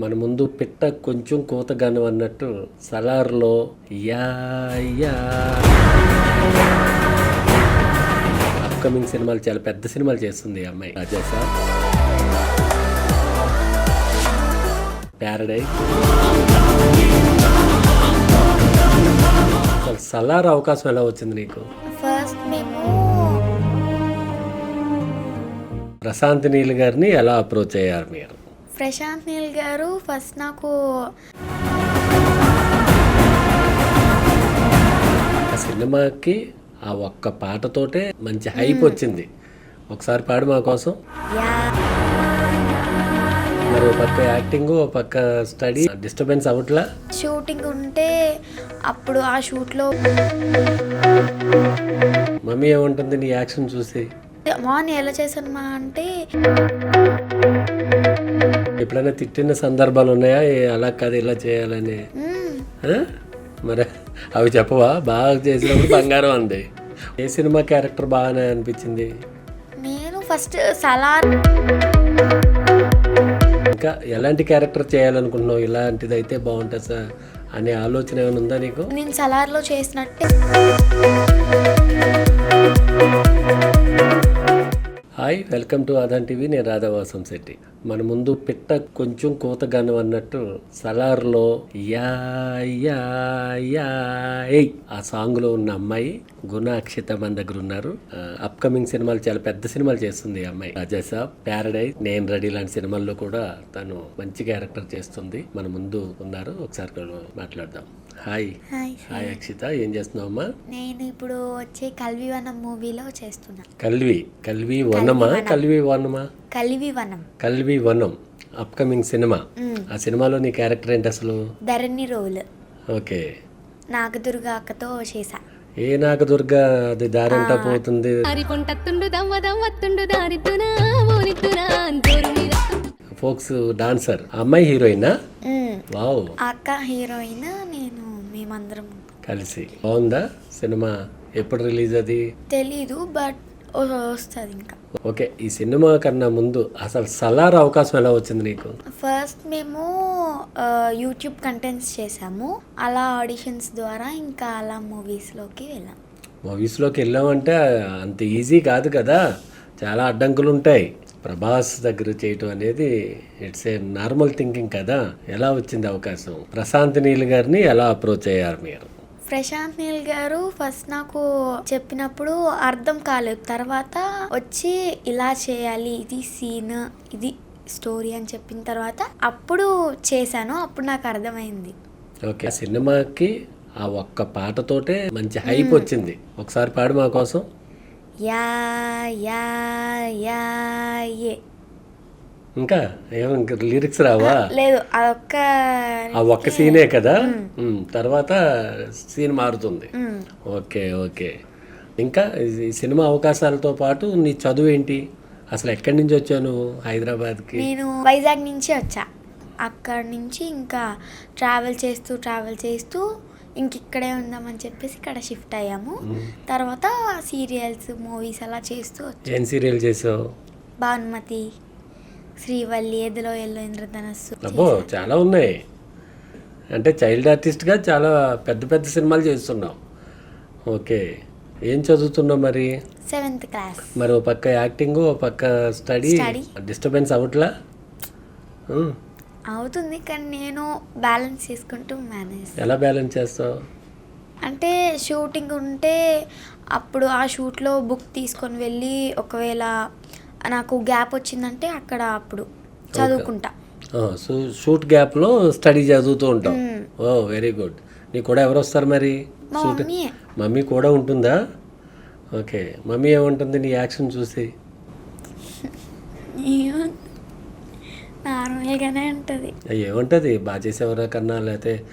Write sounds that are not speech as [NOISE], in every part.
మన ముందు పిట్ట కొంచెం కూతగాను అన్నట్టు సలార్లో యా యా. అప్కమింగ్ సినిమాలు చాలా పెద్ద సినిమాలు చేస్తుంది ఈ అమ్మాయి. రాజా సార్. ప్యారడైజ్. సలార్ అవకాశం ఎలా వచ్చింది నీకు? ప్రశాంత్ నీల్ గారిని ఎలా అప్రోచ్ అయ్యారు మీరు? ప్రశాంత్ నీల్ గారు ఫస్ట్ నాకు సినిమాకి ఆ ఒక్క పాటతోటే మంచి హైప్ వచ్చింది. ఒకసారి పాడు మా కోసం. మరి ఓ పక్క యాక్టింగ్ ఓ పక్క స్టడీ. డిస్టర్బెన్స్ అవట్లా షూటింగ్ ఉంటే అప్పుడు ఆ షూట్లో మమ్మీ ఏముంటుంది నీ యాక్షన్ చూసి? మార్నింగ్ ఎలా చేశాను మా అంటే ఎప్పుడైనా తిట్టిన సందర్భాలు ఉన్నాయా? అలా కాదు ఇలా చేయాలని. "మ్మ్, ఆ? మరి అవి చెప్పవా? బాగా చేసినప్పుడు బంగారం అంది. ఏ సినిమా క్యారెక్టర్ బాగానే అనిపించింది? నేను ఫస్ట్ సలార్ ఇంకా ఎలాంటి క్యారెక్టర్ చేయాలనుకుంటున్నావు? ఇలాంటిది అయితే బాగుంటుంది సార్. అనే ఆలోచన ఏమైనా ఉందా నీకు? నేను సలార్లో చేసినట్టే. Hi welcome to Aadhan TV. నేను రాధావాసం శెట్టి. మన ముందు పిట్ట కొంచెం కూతగాను అన్నట్టు సలార్లో యా యా యా ఏయ్. ఆ సాంగ్లో ఉన్న అమ్మాయి గుణ అక్షిత మన దగ్గర ఉన్నారు. అప్కమింగ్ సినిమాలు చాలా పెద్ద సినిమాలు చేస్తుంది ఈ అమ్మాయి. రాజాసాబ్ ప్యారడైజ్ నేను రెడీ లాంటి సినిమాల్లో కూడా తను మంచి క్యారెక్టర్ చేస్తుంది. మన ముందు ఉన్నారు. ఒకసారి మాట్లాడదాం. Hi hi hi Akshitha. ఏం చేస్తున్నావమ్మా? నేను ఇప్పుడు వచ్చే కల్వివనం మూవీలో చేస్తున్నా. కల్వి. కల్వి వనమా? కల్వి వనమా? కల్వి వనం కల్వి వనం అప్కమింగ్ సినిమా. ఆ సినిమాలో నీ క్యారెక్టర్ ఏంటి అసలు? ధరణి రోల్. ఓకే. నాగదుర్గ అక్కతో చేశా. ఏ నాగదుర్గ? అది దారంతా పోతుంది. Folks dancer. అమ్మాయి హీరోయినా. వావ్. అక్క హీరోయిన్ నేను మేమందరం. కలిసి. బాగుందా సినిమా? ఎప్పుడు రిలీజ్ అది? తెలీదు బట్ వస్తుంది ఇంకా ఓకే ఈ సినిమా కన్నా ముందు అసలు సలార్ అవకాశం ఎలా వచ్చింది నీకు? ఫస్ట్ మేము యూట్యూబ్ కంటెంట్స్ చేసాము. అలా ఆడిషన్స్ ద్వారా ఇంకా అలా మూవీస్లోకి వెళ్ళాం. మూవీస్లోకి వెళ్ళామంటే అంత ఈజీ కాదు కదా? చాలా అడ్డంకులు ఉంటాయి ప్రభాస్ దగ్గర చేయటం అనేది ఇట్స్ ఏ నార్మల్ థింకింగ్ కదా? ఎలా వచ్చింది అవకాశం? ప్రశాంత్ నీల్ గారిని ఎలా అప్రోచ్ అయ్యారు మీరు? ప్రశాంత్ నీల్ గారు ఫస్ట్ నాకు చెప్పినప్పుడు అర్థం కాలేదు. తర్వాత వచ్చి ఇలా చేయాలి ఇది సీన్ ఇది స్టోరీ అని చెప్పిన తర్వాత అప్పుడు చేశాను అప్పుడు నాకు అర్థమైంది. ఓకే సినిమాకి ఆ ఒక్క పాటతోటే మంచి హైప్ వచ్చింది. ఒకసారి పాడు మా కోసం. యా యా యా ఏ ఇంకా ఏమో ఇంకా లిరిక్స్ రావా? లేదు అదొక్క ఆ ఒక్క సీనే కదా? తర్వాత సీన్ మారుతుంది. Okay okay. ఇంకా ఈ సినిమా అవకాశాలతో పాటు నీ చదువు ఏంటి? అసలు ఎక్కడి నుంచి వచ్చావు నువ్వు హైదరాబాద్కి? నేను వైజాగ్ నుంచి వచ్చా. అక్కడి నుంచి ఇంకా ట్రావెల్ చేస్తూ ట్రావెల్ చేస్తూ ఇంక ఇక్కడే ఉందామని చెప్పేసి ఇక్కడ షిఫ్ట్ అయ్యాము. తర్వాత సీరియల్స్ మూవీస్ అలా చేస్తూ ఏం సీరియల్ చేసావు? భానుమతి. శ్రీవల్లి ఎదులో ఎల్లో ఇంద్రధనస్సు. అబ్బో చాలా ఉన్నాయి. అంటే చైల్డ్ ఆర్టిస్ట్గా చాలా పెద్ద పెద్ద సినిమాలు చేస్తున్నావు ఓకే ఏం చదువుతున్నావు మరి? Seventh class. మరి ఓ పక్క యాక్టింగ్ ఓ పక్క స్టడీ. డిస్టర్బెన్స్ అవట్లా? అవుతుంది కానీ నేను బ్యాలెన్స్ చేసుకుంటూ మేనేజ్ ఎలా బ్యాలెన్స్ చేస్తావు? అంటే షూటింగ్ ఉంటే అప్పుడు ఆ షూట్లో బుక్ తీసుకొని వెళ్ళి ఒకవేళ నాకు గ్యాప్ వచ్చిందంటే అక్కడ అప్పుడు చదువుకుంటా. షూ- షూట్ గ్యాప్లో స్టడీ చదువుతూ మ్మ్. ఓ వెరీ గుడ్. నీ కూడా ఎవరు వస్తారు మరి? షూట్ మమ్మీ కూడా ఉంటుందా? ఓకే. మమ్మీ ఏముంటుంది నీ యాక్షన్ చూసి? నార్మల్గానే ఉంటుంది. ఏముంటది? బాగా చేసేవరా కన్నా? లేకపోతే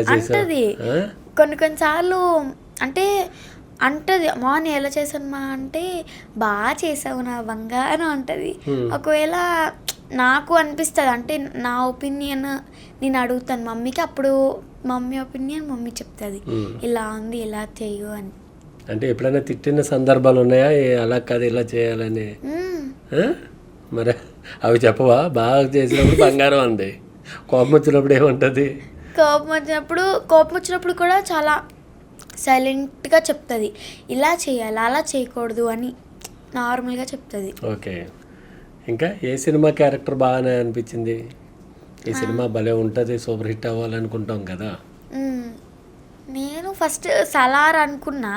చేసావు? అంటది ఆ? కొన్ని కొన్నిసార్లు అంటే అంటది మార్నింగ్ ఎలా చేశాను మా అంటే బాగా చేసావు నా బంగారం అంటది. ఒకవేళ నాకు అనిపిస్తుంది అంటే నా ఒపీనియన్ నేను అడుగుతాను మమ్మీకి అప్పుడు మమ్మీ ఒపీనియన్ మమ్మీ చెప్తుంది. ఇలా ఉంది ఇలా చేయు అని. అంటే ఎప్పుడైనా తిట్టిన సందర్భాలు ఉన్నాయా అలా కాదు ఇలా చేయాలని? మరి అవి చెప్పవా? బాగా చేసినప్పుడు బంగారం అంది. కోపం వచ్చినప్పుడు ఏముంటుంది? కోపం వచ్చినప్పుడు కోపం వచ్చినప్పుడు కూడా చాలా సైలెంట్గా చెప్తుంది. ఇలా చేయాలి అలా చేయకూడదు అని నార్మల్గా చెప్తుంది. ఓకే. ఇంకా ఏ సినిమా క్యారెక్టర్ బాగానే అనిపించింది? ఈ సినిమా భలే ఉంటుంది సూపర్ హిట్ అవ్వాలనుకుంటాం కదా. నేను ఫస్ట్ సలార్ అనుకున్నా.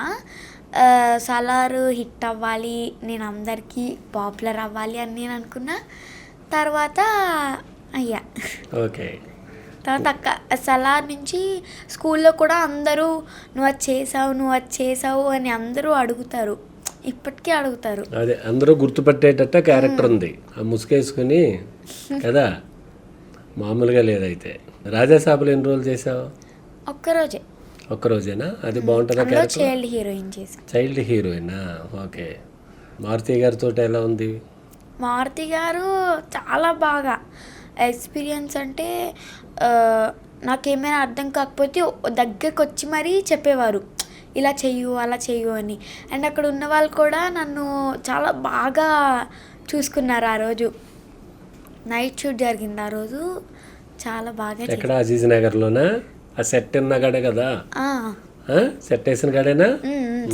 సలార్ హిట్ అవ్వాలి నేను అందరికీ పాపులర్ అవ్వాలి అని నేను అనుకున్నా. తర్వాత అయ్యా. ఓకే. తర్వాత అక్క సలార్ నుంచి స్కూల్లో కూడా అందరూ నువ్వు అది చేసావు నువ్వు అది చేసావు అని అందరూ అడుగుతారు. ఇప్పటికీ అడుగుతారు. అదే అందరూ గుర్తుపట్టేటట్టు క్యారెక్టర్ ఉంది. ఆ ముసుగేసుకుని కదా? మామూలుగా లేదైతే. రాజాసాబులు ఎన్ని రోజులు చేసావు? ఒక్కరోజే. ఒక్కరోజేనా? అది బాగుంటుందా క్యారెక్టర్? చైల్డ్ హీరోయిన్ చేసి చైల్డ్ హీరోయినా ఓకే. మారుతి గారితో ఎలా ఉంది? మారుతి గారు చాలా బాగా ఎక్స్పీరియన్స్ అంటే నాకేమైనా అర్థం కాకపోతే దగ్గరకు వచ్చి మరీ చెప్పేవారు. ఇలా చెయ్యు అలా చెయ్యు అని. అండ్ అక్కడ ఉన్న వాళ్ళు కూడా నన్ను చాలా బాగా చూసుకున్నారు ఆ రోజు. నైట్ షూట్ జరిగింది ఆ రోజు. చాలా బాగా. ఎక్కడ? అజీజ్ నగర్లోనా? ఆ సెట్ ఉన్న గడే కదా? సెట్ వేసిన గడేనా.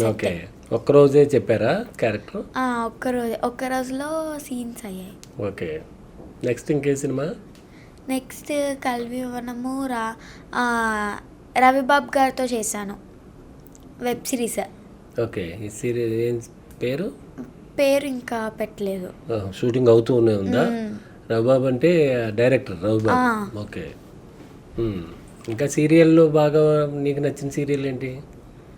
ఓకే. ఒక్కరోజే చెప్పారా క్యారెక్టర్? ఒక్క రోజు. ఒక్క రోజులో సీన్స్ అయ్యాయి. ఓకే. నెక్స్ట్ ఇంకే సినిమా? నెక్స్ట్ కల్వివనము రా రవిబాబు గారితో చేశాను. Web series. ఓకే ఈ సీరియల్ ఏం పేరు? పేరు ఇంకా పెట్టలేదు. షూటింగ్ అవుతూనే ఉందా? రవిబాబు అంటే డైరెక్టర్ రవిబాబు. ఓకే. ఇంకా సీరియల్లో బాగా నీకు నచ్చిన సీరియల్ ఏంటి?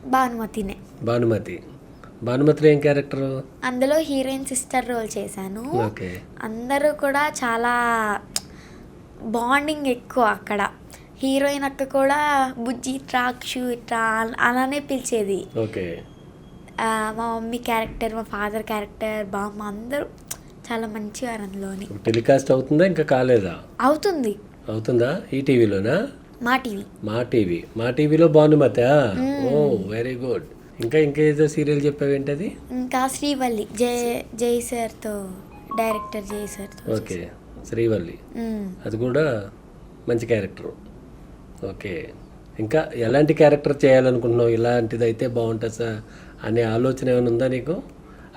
భానుమతినే. భానుమతి. భానుమతిలో ఏం క్యారెక్టర్? అందులో హీరోయిన్ సిస్టర్ రోల్ చేశాను. అందరూ కూడా చాలా బాండింగ్ ఎక్కువ అక్కడ. హీరోయిన్ అక్క కూడా బుజ్జి ట్రాక్షు ఇట్రా అల- అలానే పిలిచేది. మా మమ్మీ క్యారెక్టర్ మా ఫాదర్ క్యారెక్టర్ బామ్మ అందరూ చాలా మంచివారు అందులోని. టెలికాస్ట్ అవుతుందా ఇంకా కాలేదా? అవుతుంది. అవుతుందా? ఈ టీవీలోనా? మా టీవీ. మా టీవీ. మా టీవీలో భానుమతి? ఓ వెరీ గుడ్. ఇంకా ఇంకా ఏదో సీరియల్ చెప్పావేంటది? ఇంకా శ్రీవల్లి జై జై సార్తో డైరెక్టర్ జై సార్తో ఓకే శ్రీవల్లి. అది కూడా మంచి క్యారెక్టర్ ఓకే ఇంకా ఎలాంటి క్యారెక్టర్ చేయాలనుకుంటున్నావు? ఇలాంటిది అయితే బాగుంటుంది సార్ అనే ఆలోచన ఏమైనా ఉందా నీకు?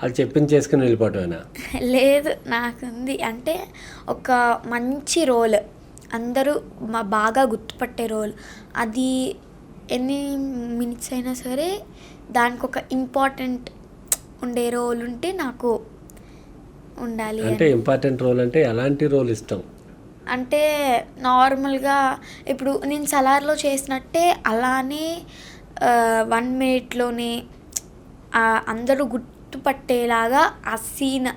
అది చెప్పింది చేసుకుని వెళ్ళిపోవటమేనా [LAUGHS] లేదు నాకుంది. అంటే ఒక మంచి రోల్ అందరూ మా బాగా గుర్తుపట్టే రోల్ అది ఎన్ని మినిట్స్ అయినా సరే దానికి ఒక ఇంపార్టెంట్ ఉండే రోల్ ఉంటే నాకు ఉండాలి. అంటే ఇంపార్టెంట్ రోల్ అంటే ఎలాంటి రోల్ ఇష్టం? అంటే నార్మల్గా ఇప్పుడు నేను సలార్లో చేసినట్టే అలానే వన్ మినిట్లోనే అందరూ గుర్తుపట్టేలాగా ఆ సీన్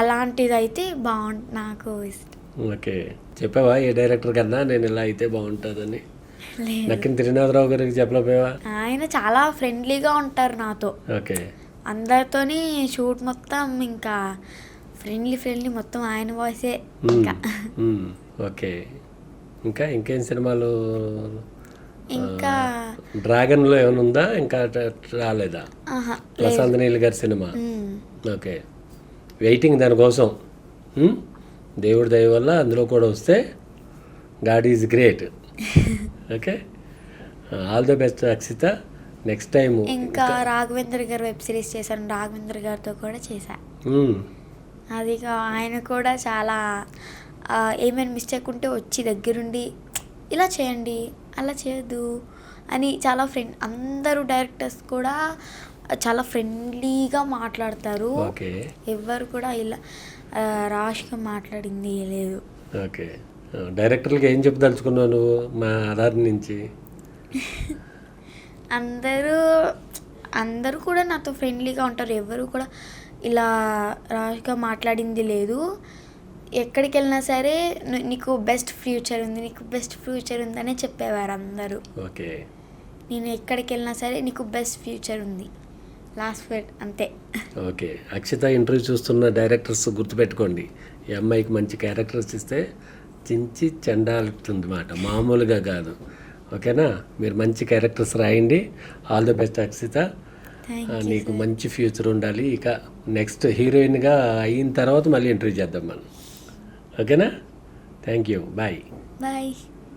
అలాంటిది అయితే బాగుంది నాకు ఇష్టం. ఓకే. చెప్పావా ఏ డైరెక్టర్ కన్నా నేను ఇలా అయితే బాగుంటుందని? నక్కిన త్రినాథరావు గారికి చెప్పలేకపోయావా? ఆయన చాలా ఫ్రెండ్లీగా ఉంటారు నాతో. ఓకే. అందరితోని షూట్ మొత్తం ఇంకా ఫ్రెండ్లీ ఫ్రెండ్లీ మొత్తం ఆయన వాయిసే. ఇంకా. ఓకే. ఇంకా ఇంకేం సినిమాలు? ఇంకా డ్రాగన్లో ఏమైనా ఉందా? ఇంకా రాలేదా? ప్రశాంత్ నీల్ గారి సినిమా. ఓకే. వెయిటింగ్ దానికోసం? దేవుడి దయ వల్ల అందులో కూడా వస్తే god is great. [LAUGHS] Okay? All the best Akshitha. Next time ఇంకా రాఘవేంద్ర గారు వెబ్ సిరీస్ చేశాను. రాఘవేంద్ర గారితో కూడా చేశా. అది ఆయన కూడా చాలా ఏమైనా మిస్టేక్ ఉంటే వచ్చి దగ్గరుండి ఇలా చేయండి అలా చేయొద్దు అని చాలా ఫ్రెండ్ అందరూ డైరెక్టర్స్ కూడా చాలా ఫ్రెండ్లీగా మాట్లాడతారు. ఎవ్వరు కూడా ఇలా రాష్గా మాట్లాడింది లేదు. ఓకే. డైరెక్టర్లకి ఏం చెప్పదలుచుకున్నావు నువ్వు మా ఆధార్ నుంచి? [LAUGHS] అందరూ అందరూ కూడా నాతో ఫ్రెండ్లీగా ఉంటారు. ఎవరు కూడా ఇలా రాష్గా మాట్లాడింది లేదు. ఎక్కడికి వెళ్ళినా సరే నీకు బెస్ట్ ఫ్యూచర్ ఉంది నీకు బెస్ట్ ఫ్యూచర్ ఉందనే చెప్పేవారు అందరూ. ఓకే. నేను ఎక్కడికి వెళ్ళినా సరే నీకు బెస్ట్ ఫ్యూచర్ ఉంది. లాస్ట్ వర్డ్ అంతే. ఓకే. అక్షిత ఇంటర్వ్యూ చూస్తున్న డైరెక్టర్స్ గుర్తుపెట్టుకోండి. ఈ అమ్మాయికి మంచి క్యారెక్టర్స్ ఇస్తే చించి చెండాలుతుంది మాట మామూలుగా కాదు. ఓకేనా? మీరు మంచి క్యారెక్టర్స్ రాయండి. All the best Akshitha. నీకు మంచి ఫ్యూచర్ ఉండాలి. ఇక నెక్స్ట్ హీరోయిన్గా అయిన తర్వాత మళ్ళీ ఇంటర్వ్యూ చేద్దాం మనం. ఓకేనా? Thank you bye bye